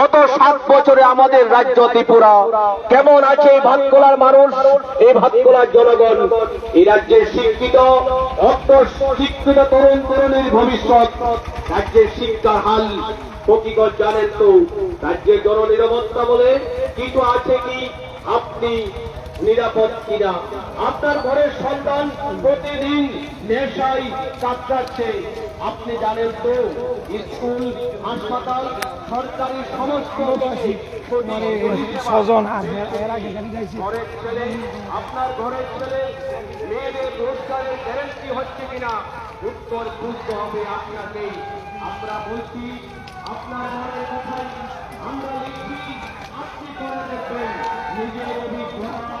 গত সাত বছরে আমাদের রাজ্য ত্রিপুরা কেমন আছে এই ভাতকোলার মানুষ? এই ভাতকোলার জনগণ, এই রাজ্যের শিক্ষিত শিক্ষিত তরুণ তরুণীর ভবিষ্যৎ। রাজ্যের শিক্ষার হাল প্রতিগত জানেন তো, রাজ্যের জননিরাপত্তা বলে কিছু আছে কি? আপনি নিরাপদ কিনা? আপনার ঘরের সন্তান প্রতিদিন নেশায় কাটাচ্ছে আপনি জানেন তো স্কুল হাসপাতাল সরকারি সমস্ত ঘরের ছেলে আপনার ঘরের ছেলে মেয়েদের রোজগারের গ্যারেন্টি হচ্ছে কিনা উত্তর বুঝতে হবে আপনাকে আমরা বলছি আপনার ঘরের কথাই আমরা লিখছি আপনি করে দেখবেন নিজের অভিজ্ঞতা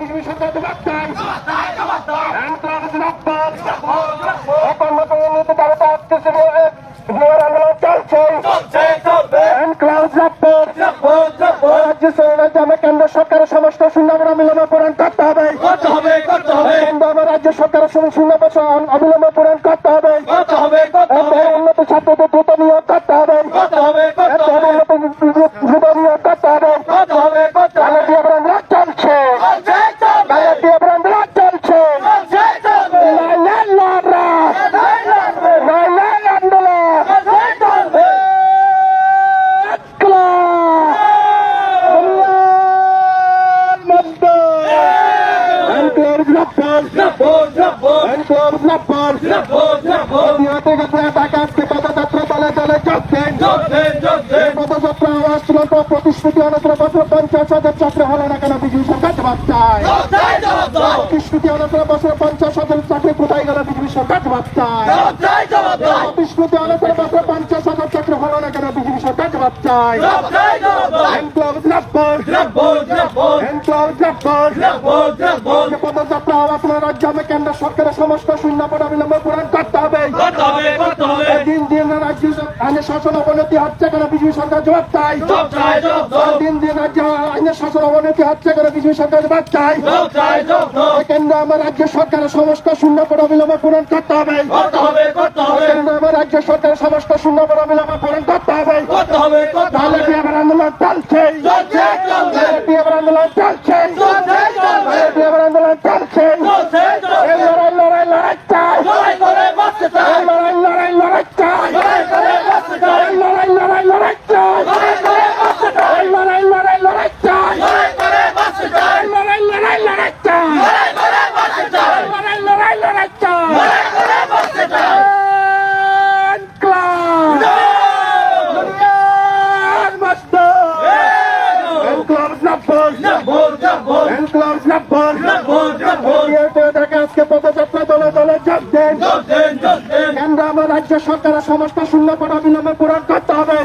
কন্ডে কেন্দ্র সরকারের প্রতিশ্রুতি অনুসারে পঞ্চাশ হাজার চাকরি হলো না কেন বিজেপি সরকার জবাব চায়? জবাব দাও বছর পঞ্চাশ হাজার চাকরি কোথায় গেল বিজেপি সরকার জবাব চায়? প্রতিশ্রুতি অনুসারে বছর পঞ্চাশ হাজার চাকরি হলো না কেন বিজেপি সরকার জবাব চায়? পদযাত্রা আওয়াজ রাজ্য আমি কেন্দ্র সরকারের সমস্ত শূন্য পদ অবিলম্বে পূরণ করতে হবে করতে হবে করতে হবে দিন দিন রাজ্য আইনের শাসন অবনতি হচ্ছে কেন বিজেপি সরকার জবাব চাই। দিন দিন রাজ্য আইনের শাসন অবনতি হচ্ছে কেন বিজেপি সরকার জবাব চাই। কেন্দ্র আমার রাজ্য সরকারের সমস্ত শূন্য পদ অবিলম্বে পূরণ করতে হবে। কেন্দ্র আমার রাজ্য সরকারের সমস্ত শূন্য পদ অবিলম্বে পূরণ করতে হবে। তাহলে আমার আন্দোলন চলছে? আমার আন্দোলন চলছে চলবে তাহলে কি আমার আন্দোলন চলছে চলছে এই চলবে লড়াই লড়াই লড়াই চাই লড়াই করে বাঁচতে চাই এই লড়াই লড়াই লড়াই চাই লড়াই করে বাঁচতে চাই এই লড়াই লড়াই লড়াই চাই লড়াই করে বাঁচতে চাই এই লড়াই লড়াই লড়াই চাই লড়াই করে বাঁচতে চাই এই লড়াই লড়াই লড়াই চাই লড়াই করে বাঁচতে চাই এই লড়াই লড়াই লড়াই চাই লড়াই করে বাঁচতে চাই ইনকলাব! দুনিয়ার মস্ত! ইনকলাব জিন্দাবাদ! জব্বর জব্বর ইনকলাব জিন্দাবাদ! জব্বর জব্বর দুনিয়াতে দেখে আজকে পদযাত্রা দলে দলে যোগ দেন। চলছে চলছে কেন্দ্র আমার রাজ্য সরকারের সমস্ত শূন্য পদ অবিলম্বে পূরণ করতে হবে।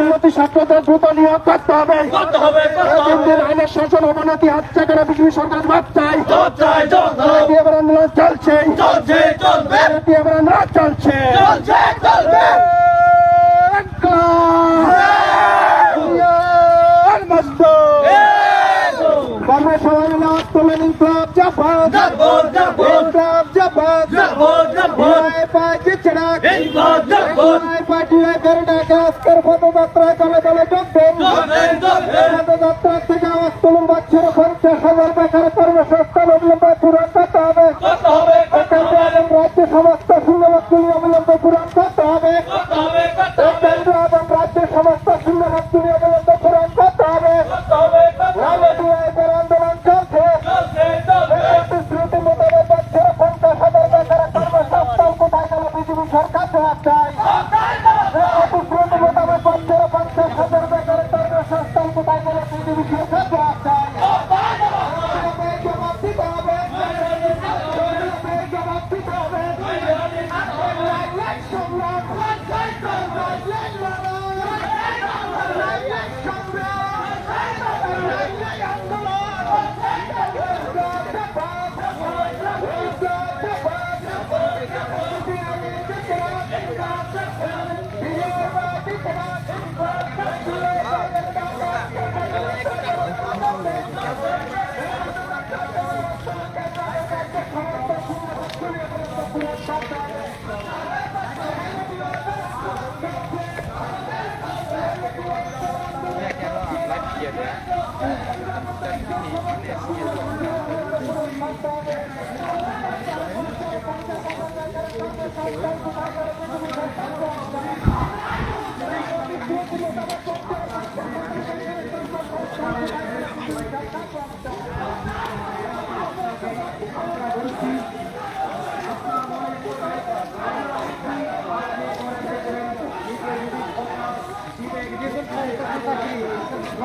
উন্নতি ছাত্রদের দ্রুত নিয়োগ করতে হবে। আইনের শাসন অবনতি হচ্ছে কেন বিজেপি সরকার ভাব চাই আন্দোলন চলছে। চলছে চলছে। ইনকলাব জাপান জব্বর জব্বর ইনকলাব জাপান জব্বর জব্বর পায় চিচড়া ইনকলাব জব্বর পার্টি করোনা আজকের পদযাত্রায় দলে দলে যোগ 안녕하세 요.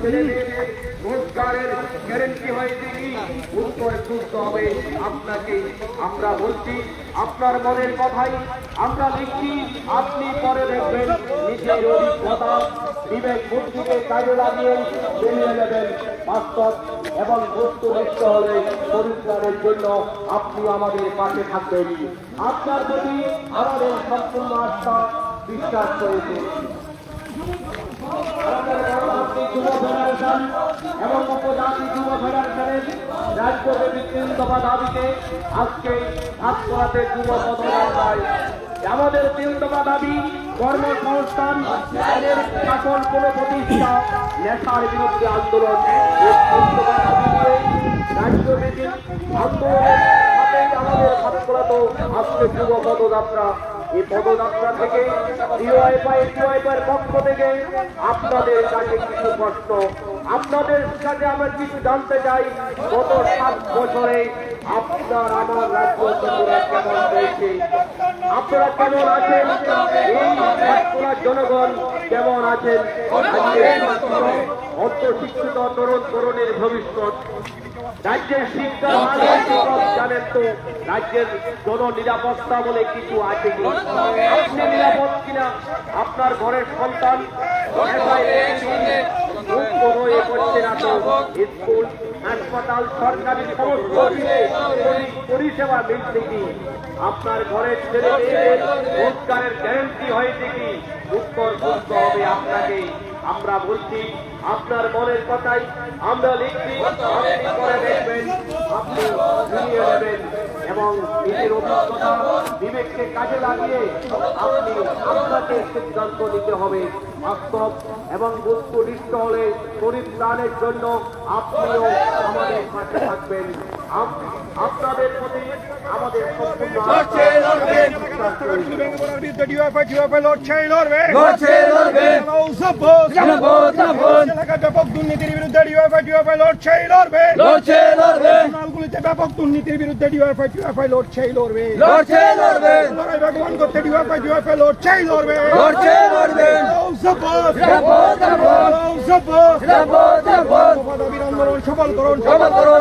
ছেলে মেয়েদের রোজগারের গ্যারেন্টি হয়েছে কি উত্তর সুস্থ হবে। আপনাকে আমরা বলছি, আপনার মনের কথাই আমরা লিখছি। আপনি পরে দেখবেন নিজের অভিজ্ঞতা। বিবেক বুদ্ধিকে কাজে লাগিয়ে বেরিয়ে নেবেন বাস্তব এবং বস্তুনিষ্ঠ হলে পরিষ্কারের জন্য আপনি আমাদের পাশে থাকবেন। আপনার প্রতি আমাদের সম্পূর্ণ আস্থা, বিশ্বাস রয়েছে। পরবর্তী যুব ফেডারেশন এবং উপজাতি যুব ফেডারেশনের রাজ্যব্যাপী তিন দফা দাবিতে আজকে হাতকড়াতে যুব পদযাত্রায় আমাদের তিন দফা দাবি কর্মসংস্থান আইনের শাসন কোন প্রতিষ্ঠা নেশার বিরুদ্ধে আন্দোলন রাজ্যব্যাপী আন্দোলনের আজকে যুব পদযাত্রা। এই পদযাত্রা থেকে ডিওয়াইফাইওয়াইফার পক্ষ থেকে আপনাদের কাছে কিছু প্রশ্ন। আপনাদের কাছে আমরা কিছু জানতে চাই, গত সাত বছরে আপনার আমার রাজ্য কেমন রয়েছে আপনারা কেমন আছেন? জনগণ কেমন আছেন? অর্থ শিক্ষিত তরুণ তরুণের ভবিষ্যৎ। রাজ্যের শিক্ষা জানেন তো, রাজ্যের জন নিরাপত্তা বলে কিছু আছে আপনি নিরাপদ কিনা? আপনার ঘরের সন্তান পড়ছে না তো? স্কুল হাসপাতাল সরকারি সমস্ত পরিষেবা মিলছে কি? আপনার ঘরের ছেলে রোজগারের গ্যারেন্টি হয়েছে কি? উত্তর করতে হবে আপনাকে। আমরা বলছি, আপনার মনের কথাই আমরা লিখছি। আপনি করে দেখবেন, আপনি নেবেন। এবং নিজের অভিজ্ঞতা বিবেককে কাজে লাগিয়ে আপনি আপনাকে সিদ্ধান্ত নিতে হবে। বাস্তব এবং বস্তুনিষ্ঠ হলে পরিত্রাণের জন্য আপনিও আমাদের সাথে থাকবেন। আপ- আপনাদের প্রতি আমাদের সম্পূর্ণ আস্থা বিরুদ্ধে ডিওয়াইফাই ডিওয়াইফাই লড়ছে লড়বে। লড়ছে লড়বে। ব্যাপক দুর্নীতির বিরুদ্ধে ডিওয়াইফাই ডিওয়াইফাই লড়ছে লড়বে। লড়ছে লড়বে। নালগুলিতে ব্যাপক দুর্নীতির বিরুদ্ধে ডিওয়াইফাই ডিওয়াইফাই লড়ছেই লড়বে লড়ছে লড়বে। লড়াই ভগবান করতে ডিওয়াইফাই ডিওয়াইফাই লড়ছেই লড়বে লড়ছে লড়বে সফল করুন সফল করুন, সফল করুন।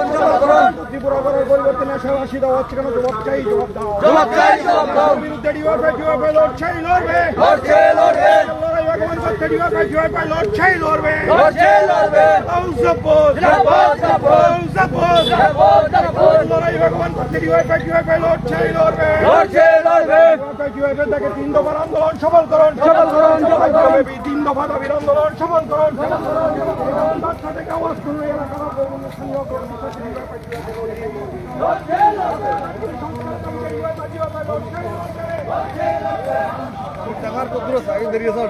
ত্রিপুরা পরিবর্তনে আশাবাসী দেওয়া হচ্ছে কেন? জবাব চাই জবাব দাও জবাব চাই, জবাব দাও। বিরুদ্ধে ডিওয়াইফাই ডিওয়াইফাই লড়ছেই লড়বে। লড়ছে লড়বে। লড়াই ভগবান করতে ডিওয়াইফাই ডিওয়াইফাই লড়ছেই লড়বে। লড়ছে লড়বে। জিন্দাবাদ, জিন্দাবাদ। সাপোজ জিন্দাবাদ, জিন্দাবাদ। লড়াই ভগবান করতে ডিওয়াইফাই ডিওয়াইফাই লড়ছেই লড়বে। লড়ছে লড়বে। ডিওয়াইফাই থেকে তিন দফার আন্দোলন সফল করুন সফল করুন, সফল করুন। তিন দফা দাবির আন্দোলন সফল করুন বাচ্চা থেকে আওয়াজ করুন এলাকার সংগ্রহ করুন Kurtalar da durursa, indir yazar.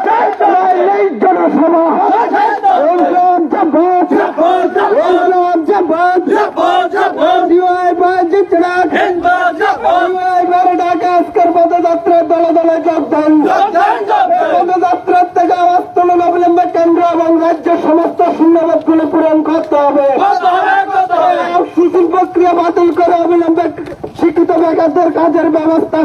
ঠিকাদারদের কাজের ব্যবস্থা